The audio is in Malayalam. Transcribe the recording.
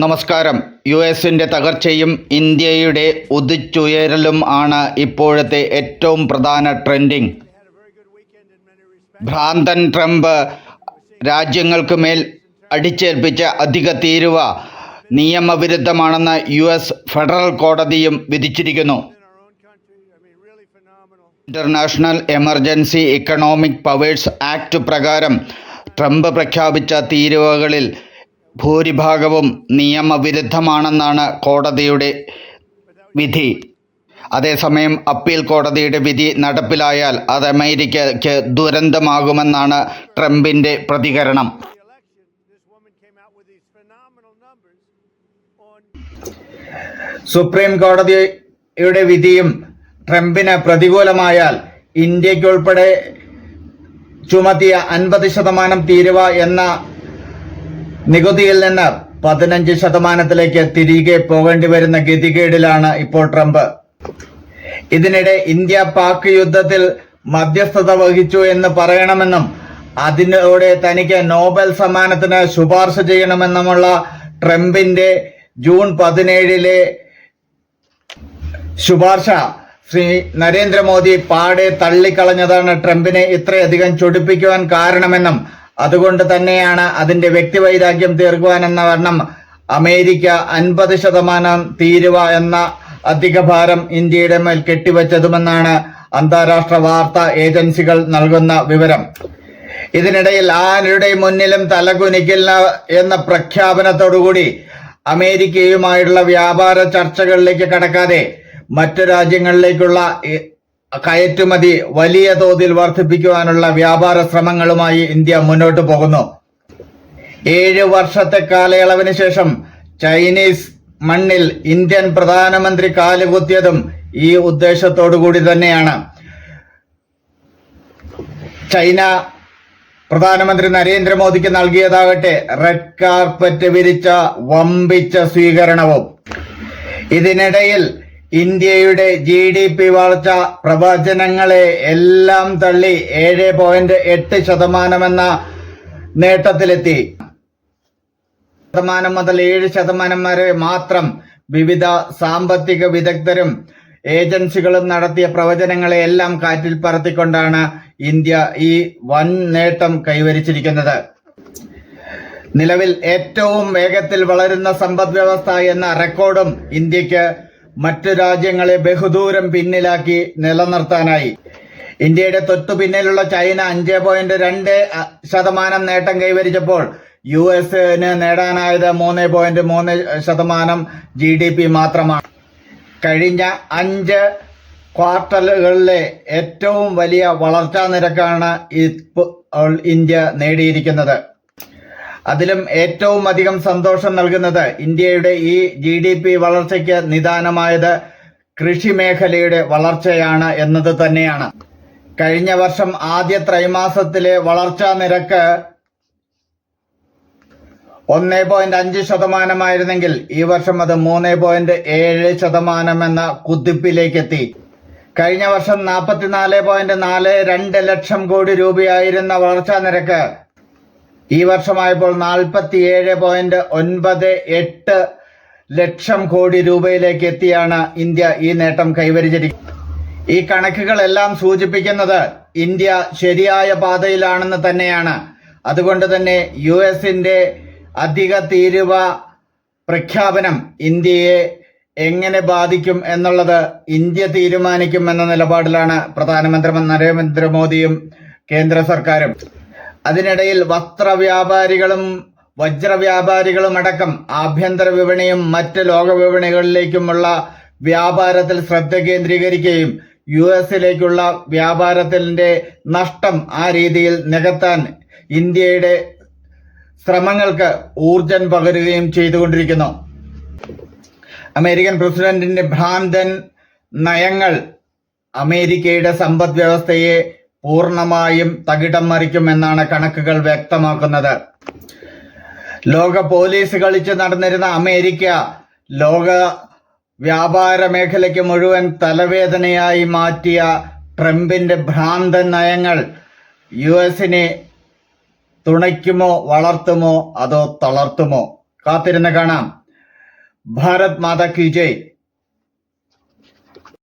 നമസ്കാരം. യു എസിന്റെ തകർച്ചയും ഇന്ത്യയുടെ ഉദിച്ചുയരലും ആണ് ഇപ്പോഴത്തെ ഏറ്റവും പ്രധാന ട്രെൻഡിങ്. ഭ്രാന്തൻ ട്രംപ് രാജ്യങ്ങൾക്ക് മേൽ അടിച്ചേൽപ്പിച്ച അധിക തീരുവ നിയമവിരുദ്ധമാണെന്ന് യു എസ് ഫെഡറൽ കോടതിയും വിധിച്ചിരിക്കുന്നു. International Emergency Economic Powers Act പ്രകാരം ട്രംപ് പ്രഖ്യാപിച്ച തീരുവകളിൽ ഭൂരിഭാഗവും നിയമവിരുദ്ധമാണെന്നാണ് കോടതിയുടെ വിധി. അതേസമയം അപ്പീൽ കോടതിയുടെ വിധി നടപ്പിലായാൽ അത് അമേരിക്കയ്ക്ക് ദുരന്തമാകുമെന്നാണ് ട്രംപിന്റെ പ്രതികരണം. സുപ്രീം കോടതിയുടെ വിധിയും ട്രംപിന് പ്രതികൂലമായാൽ ഇന്ത്യക്കുൾപ്പെടെ ചുമത്തിയ അൻപത് ശതമാനം തീരുവ എന്ന നികുതിയിൽ നിന്ന് പതിനഞ്ച് ശതമാനത്തിലേക്ക് തിരികെ പോകേണ്ടി വരുന്ന ഗതികേടിലാണ് ഇപ്പോൾ ട്രംപ്. ഇതിനിടെ ഇന്ത്യ പാക് യുദ്ധത്തിൽ മധ്യസ്ഥത വഹിച്ചു എന്ന് പറയണമെന്നും അതിനോടെ തനിക്ക് നോബൽ സമ്മാനത്തിന് ശുപാർശ ചെയ്യണമെന്നുമുള്ള ട്രംപിന്റെ ജൂൺ പതിനേഴിലെ ശുപാർശ ശ്രീ നരേന്ദ്രമോദി പാടെ തള്ളിക്കളഞ്ഞതാണ് ട്രംപിനെ ഇത്രയധികം ചൊടിപ്പിക്കുവാൻ കാരണമെന്നും അതുകൊണ്ട് തന്നെയാണ് അതിന്റെ വ്യക്തിവൈരാഗ്യം തീർക്കുവാൻ എന്ന വർണം അമേരിക്ക അൻപത് ശതമാനം തീരുവ എന്ന അധിക ഭാരം ഇന്ത്യയുടെ മേൽ കെട്ടിവച്ചതുമെന്നാണ് അന്താരാഷ്ട്ര വാർത്താ ഏജൻസികൾ നൽകുന്ന വിവരം. ഇതിനിടയിൽ ആരുടെ മുന്നിലും തലകുനിക്കില്ല എന്ന പ്രഖ്യാപനത്തോടുകൂടി അമേരിക്കയുമായുള്ള വ്യാപാര ചർച്ചകളിലേക്ക് കടക്കാതെ മറ്റു രാജ്യങ്ങളിലേക്കുള്ള കയറ്റുമതി വലിയ തോതിൽ വർദ്ധിപ്പിക്കുവാനുള്ള വ്യാപാര ശ്രമങ്ങളുമായി ഇന്ത്യ മുന്നോട്ട് പോകുന്നു. ഏഴ് വർഷത്തെ കാലയളവിന് ശേഷം ചൈനീസ് മണ്ണിൽ ഇന്ത്യൻ പ്രധാനമന്ത്രി കാലുകുത്തിയതും ഈ ഉദ്ദേശത്തോടു കൂടി തന്നെയാണ്. ചൈന പ്രധാനമന്ത്രി നരേന്ദ്രമോദിക്ക് നൽകിയതാകട്ടെ റെഡ് കാർപ്പറ്റ് വിരിച്ച വമ്പിച്ച സ്വീകരണവും. ഇതിനിടയിൽ ഇന്ത്യയുടെ ജി ഡി പി വളർച്ച പ്രവചനങ്ങളെ എല്ലാം തള്ളി ഏഴ് പോയിന്റ് എട്ട് ശതമാനമെന്ന നേട്ടത്തിലെത്തി. ശതമാനം മുതൽ ഏഴ് ശതമാനം വരെ മാത്രം വിവിധ സാമ്പത്തിക വിദഗ്ധരും ഏജൻസികളും നടത്തിയ പ്രവചനങ്ങളെ എല്ലാം കാറ്റിൽ പറത്തിക്കൊണ്ടാണ് ഇന്ത്യ ഈ വൻ നേട്ടം കൈവരിച്ചിരിക്കുന്നത്. നിലവിൽ ഏറ്റവും വേഗത്തിൽ വളരുന്ന സമ്പദ് വ്യവസ്ഥ എന്ന റെക്കോർഡും ഇന്ത്യയ്ക്ക് മറ്റു രാജ്യങ്ങളെ ബഹുദൂരം പിന്നിലാക്കി നിലനിർത്താനായി. ഇന്ത്യയുടെ തൊട്ടു പിന്നിലുള്ള ചൈന അഞ്ച് പോയിന്റ് രണ്ട് ശതമാനം നേട്ടം കൈവരിച്ചപ്പോൾ യു എസിന് നേടാനായത് മൂന്ന് പോയിന്റ് മൂന്ന് ശതമാനം ജി ഡി പി മാത്രമാണ്. കഴിഞ്ഞ അഞ്ച് ക്വാർട്ടറുകളിലെ ഏറ്റവും വലിയ വളർച്ചാ നിരക്കാണ് ഇപ്പോൾ ഇന്ത്യ നേടിയിരിക്കുന്നത്. അതിലും ഏറ്റവും അധികം സന്തോഷം നൽകുന്നത് ഇന്ത്യയുടെ ഈ ജി ഡി പി വളർച്ചയ്ക്ക് നിദാനമായത് കൃഷി മേഖലയുടെ വളർച്ചയാണ് എന്നത് തന്നെയാണ്. കഴിഞ്ഞ വർഷം ആദ്യ ത്രൈമാസത്തിലെ വളർച്ചാ നിരക്ക് ഒന്ന് പോയിന്റ് അഞ്ച് ശതമാനമായിരുന്നെങ്കിൽ ഈ വർഷം അത് മൂന്ന് പോയിന്റ് ഏഴ് ശതമാനം എന്ന കുതിപ്പിലേക്ക് എത്തി കഴിഞ്ഞ വർഷം നാൽപ്പത്തിനാല് പോയിന്റ് നാല് രണ്ട് ലക്ഷം കോടി രൂപയായിരുന്ന വളർച്ചാ നിരക്ക് ഈ വർഷമായപ്പോൾ നാൽപ്പത്തിയേഴ് പോയിന്റ് ഒൻപത് എട്ട് ലക്ഷം കോടി രൂപയിലേക്ക് എത്തിയാണ് ഇന്ത്യ ഈ നേട്ടം കൈവരിച്ചിരിക്കുന്നത്. ഈ കണക്കുകളെല്ലാം സൂചിപ്പിക്കുന്നത് ഇന്ത്യ ശരിയായ പാതയിലാണെന്ന് തന്നെയാണ്. അതുകൊണ്ട് തന്നെ യു എസിന്റെ അധിക തീരുവ പ്രഖ്യാപനം ഇന്ത്യയെ എങ്ങനെ ബാധിക്കും എന്നുള്ളത് ഇന്ത്യ തീരുമാനിക്കും എന്ന നിലപാടിലാണ് പ്രധാനമന്ത്രി നരേന്ദ്രമോദിയും കേന്ദ്ര സർക്കാരും. അതിനിടയിൽ വസ്ത്ര വ്യാപാരികളും വജ്ര വ്യാപാരികളും അടക്കം ആഭ്യന്തര വിപണിയും മറ്റ് ലോക വിപണികളിലേക്കുമുള്ള വ്യാപാരത്തിൽ ശ്രദ്ധ കേന്ദ്രീകരിക്കുകയും യു എസിലേക്കുള്ള വ്യാപാരത്തിന്റെ നഷ്ടം ആ രീതിയിൽ നികത്താൻ ഇന്ത്യയുടെ ശ്രമങ്ങൾക്ക് ഊർജം പകരുകയും ചെയ്തുകൊണ്ടിരിക്കുന്നു. അമേരിക്കൻ പ്രസിഡന്റിന്റെ ഭ്രാന്തൻ നയങ്ങൾ അമേരിക്കയുടെ സമ്പദ് വ്യവസ്ഥയെ പൂർണമായും തകിടം മറിക്കുമെന്നാണ് കണക്കുകൾ വ്യക്തമാക്കുന്നത്. ലോക പോലീസ് കളിച്ച് നടന്നിരുന്ന അമേരിക്ക ലോക വ്യാപാര മേഖലയ്ക്ക് മുഴുവൻ തലവേദനയായി മാറ്റിയ ട്രംപിന്റെ ഭ്രാന്തൻ നയങ്ങൾ യു എസിനെ തുണയ്ക്കുമോ വളർത്തുമോ അതോ തളർത്തുമോ? കാത്തിരുന്ന് കാണാം. ഭാരത് മാതാ കി ജയ്.